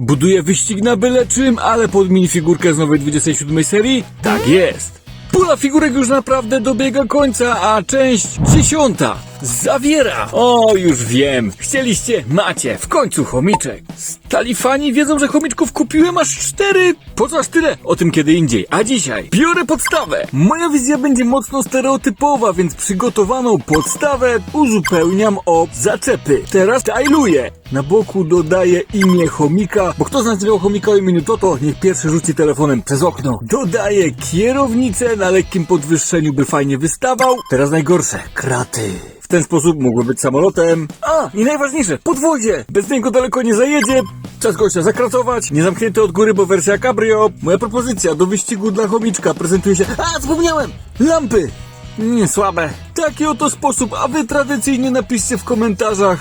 Buduję wyścig na byle czym, ale pod minifigurkę z nowej 27 serii? Tak jest. Pula figurek już naprawdę dobiega końca, a część dziesiąta zawiera. O, już wiem. Chcieliście, macie. W końcu chomiczek. Stali fani wiedzą, że chomiczków kupiłem aż cztery. Po co aż tyle? O tym kiedy indziej. A dzisiaj biorę podstawę. Moja wizja będzie mocno stereotypowa, więc przygotowaną podstawę uzupełniam o zaczepy. Teraz styluję. Na boku dodaję imię chomika, bo kto z nas nie miał chomika o imieniu Toto, niech pierwszy rzuci telefonem przez okno. Dodaję kierownicę na lekkim podwyższeniu, by fajnie wystawał. Teraz najgorsze, kraty. W ten sposób mógłby być samolotem. A, i najważniejsze, podwozie. Bez niego daleko nie zajedzie. Czas gościa zakratować. Nie zamknięty od góry, bo wersja cabrio. Moja propozycja do wyścigu dla chomiczka prezentuje się... A, zapomniałem! Lampy! Nie słabe. Taki oto sposób, a wy tradycyjnie napiszcie w komentarzach,